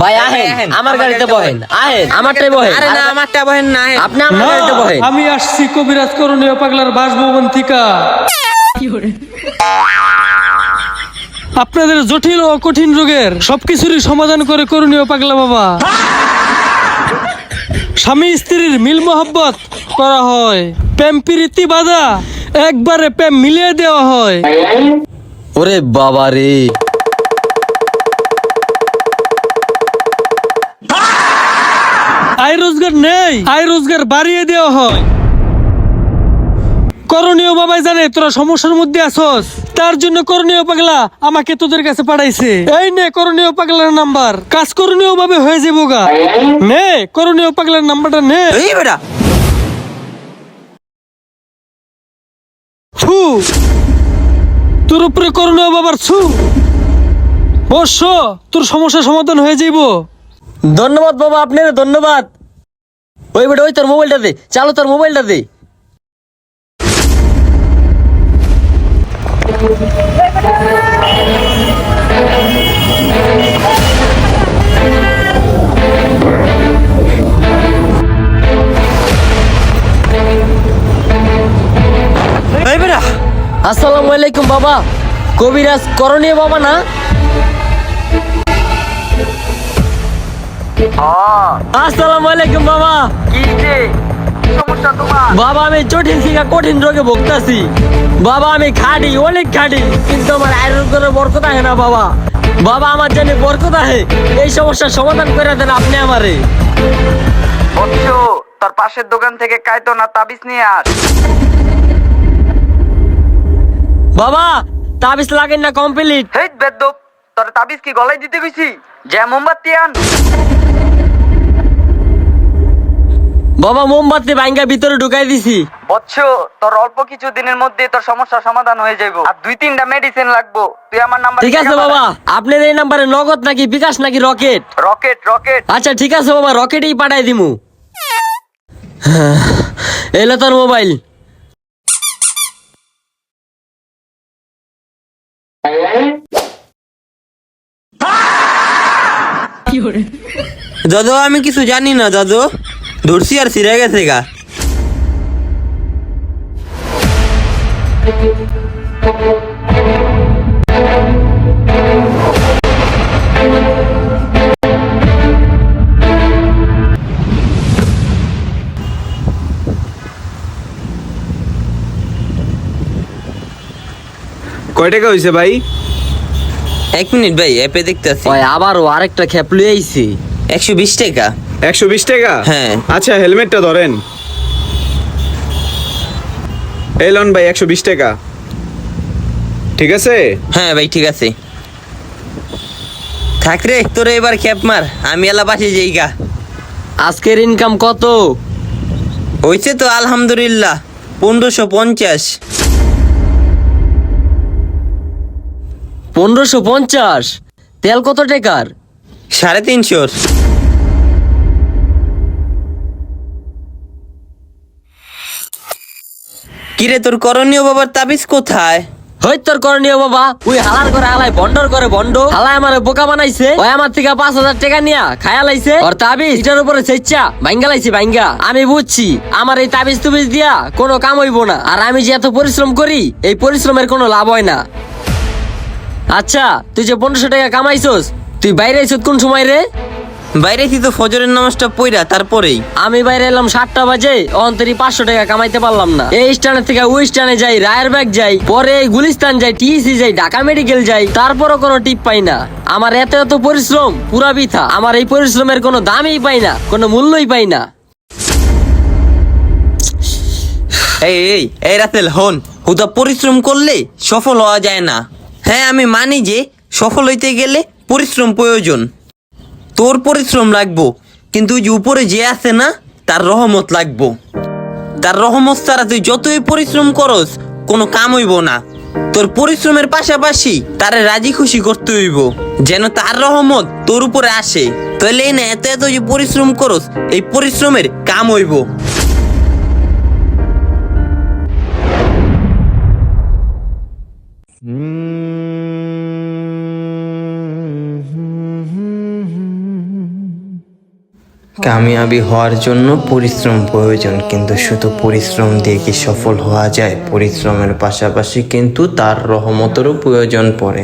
ভাই আহেন আমার গাড়িতে বহেন। আহেন আমারটাই বহেন। আরে না আমারটা বহেন না আপনি আমার গাড়িতে বহেন। আমি আসছি কবিরাজ করণীয় পাগলার বাসভবন থেকে। আপনাদের জটিল ও কঠিন রোগের সবকিছুরই সমাধান করে করণীয় পাগলা বাবা। স্বামী স্ত্রীর মিল মোহাব্বত করা হয়। প্রেম প্রীতি বাধা একবারে প্রেম মিলিয়ে দেওয়া হয়। ওরে বাবা রে রোজগার নেই আয় রোজগার বাড়িয়ে দেওয়া হয়। করণীয় বাবাই জানে তোরা সমস্যার মধ্যে আছস। তার জন্য করণীয় পাগলা আমাকে তোদের কাছে পাঠাইছে। এই নে করণীয় পাগলার নাম্বার। কাজ করণীয় ভাবে হয়ে যাব গা। নে করণীয় পাগলার নাম্বারটা নে। এই বেটা। ছু। তোর উপরে করণীয় বাবার ছু। অবশ্য তোর সমস্যার সমাধান হয়ে যাইব। ধন্যবাদ বাবা আপনার ধন্যবাদ। ওই বেটা ওই তোর মোবাইলটা দে চালো তোর মোবাইলটা দে। আসসালামু আলাইকুম বাবা। কবিরাজ করণীয় বাবা না? আসসালামু আলাইকুম বাবা। কি যে সমস্যা তোমার? বাবা আমি জটিল থেকে কঠিন রোগে ভুগতাছি। বাবা আমি খাটি অনেক খাটি কিন্তু আমার আয়রন করে বরকত আহে না বাবা। বাবা আমার জানি বরকত আহে। এই সমস্যার সমাধান করে দেন আপনি আমারে। বৎস তোর পাশের দোকান থেকে কাইতো না তাবিজ নিয়ে আস। বাবা তাবিজ লাগেন না কমপ্লিট। হেই বেদ্যপ তোর তাবিজ কি গলায় দিতে গেছি যে মোমবাতি আন। বাবা মোমবাতি ভাঙ্গা ভিতরে ঢুকাই দিছি। বৎস তোর অল্প কিছু দিনের মধ্যে তোর সমস্যার সমাধান হয়ে যাবে আর দুই তিনটা মেডিসিন লাগবো। তুই আমার নাম্বার ঠিক আছে বাবা। আপনার এই নাম্বারে নগদ নাকি বিকাশ নাকি রকেট? Rocket rocket. আচ্ছা ঠিক আছে বাবা রকেটেই পাঠাই দিমু। এলো তোর মোবাইল। দাদু আমি কিছু জানি না দাদু ধরছি আর সিরে গেছে গা কয় টাকা হয়েছে ভাই এক মিনিট ভাই অ্যাপে দেখতেছি। ওই আবারও আরেকটা খেপ লুই আইছি। একশো বিশ টাকা। একশো বিশ টাকা? হ্যাঁ। আচ্ছা হেলমেটটা ধরেন। এই লন ভাই একশো বিশ টাকা। ঠিক আছে? হ্যাঁ ভাই ঠিক আছে। থাক রে তোর এবার খেপ মার আমি এলা বাসে যাই গা। আজকের ইনকাম কত? হয়েছে তো আলহামদুলিল্লাহ পনেরোশো পঞ্চাশ। পনেরোশো পঞ্চাশ। তেল কত টাকার? সাড়ে তিনশোর। কিরে তোর করণীয় বাবার তাবিজ কোথায়? হই তোর করণীয় বাবা ওই হালার করে হালাই বন্ডর করে বন্ড। হালাই আমার বোকা বানাইছে। ওই আমার থেকে পাঁচ হাজার টাকা নিয়া খায়া লাইছে। ওর তাবিজ এটার উপরে সেচ্ছা ভাঙ্গা লাইছে ভাঙ্গা আমি বুঝছি আমার এই তাবিজ তুবিজ দিয়া কোনো কাম হইব না। আর আমি যে এত পরিশ্রম করি এই পরিশ্রমের কোনো লাভ হয় না। আচ্ছা তুই যে পনেরোশো টাকা কামাইছস তুই বাইরে আইছত কোন সময় রে? বাইরে থেকে তো ফজরের নামাজটা পইরা তারপরেই। আমি বাইরে এলাম সাতটা বাজে অন্তরি পাঁচশো টাকা কামাইতে পারলাম না। এই স্ট্যান্ড থেকে ওই স্ট্যান্ডে যাই রায়ের ব্যাগ যাই পরে গুলিস্তান যাই টিসি যাই ঢাকা মেডিকেল যাই তারপরও কোনো টিপ পাই না। আমার এত এত পরিশ্রম পুরা বৃথা। আমার এই পরিশ্রমের কোনো দামই পাই না কোনো মূল্যই পাই না। এই এই এই রাতেল হন হুদা পরিশ্রম করলে সফল হওয়া যায় না। হ্যাঁ আমি মানি যে সফল হইতে গেলে পরিশ্রম প্রয়োজন। তোর পরিশ্রম লাগবো, কিন্তু যে উপরে যে আছে না, তার রহমত লাগবো। তার রহমত ছাড়া তুই যতই পরিশ্রম করস, কোনো কাম হইব না। তোর পরিশ্রমের পাশাপাশি তারে রাজি খুশি করতে হইব, যেন তার রহমত তোর উপরে আসে। তাহলে না, এত এত যে পরিশ্রম করস, এই পরিশ্রমের কাম হইব। কামিয়াবি হওয়ার জন্য পরিশ্রম প্রয়োজন, কিন্তু শুধু পরিশ্রম দিয়ে কি সফল হওয়া যায়? পরিশ্রমের পাশাপাশি কিন্তু তার রহমতেরও প্রয়োজন পড়ে।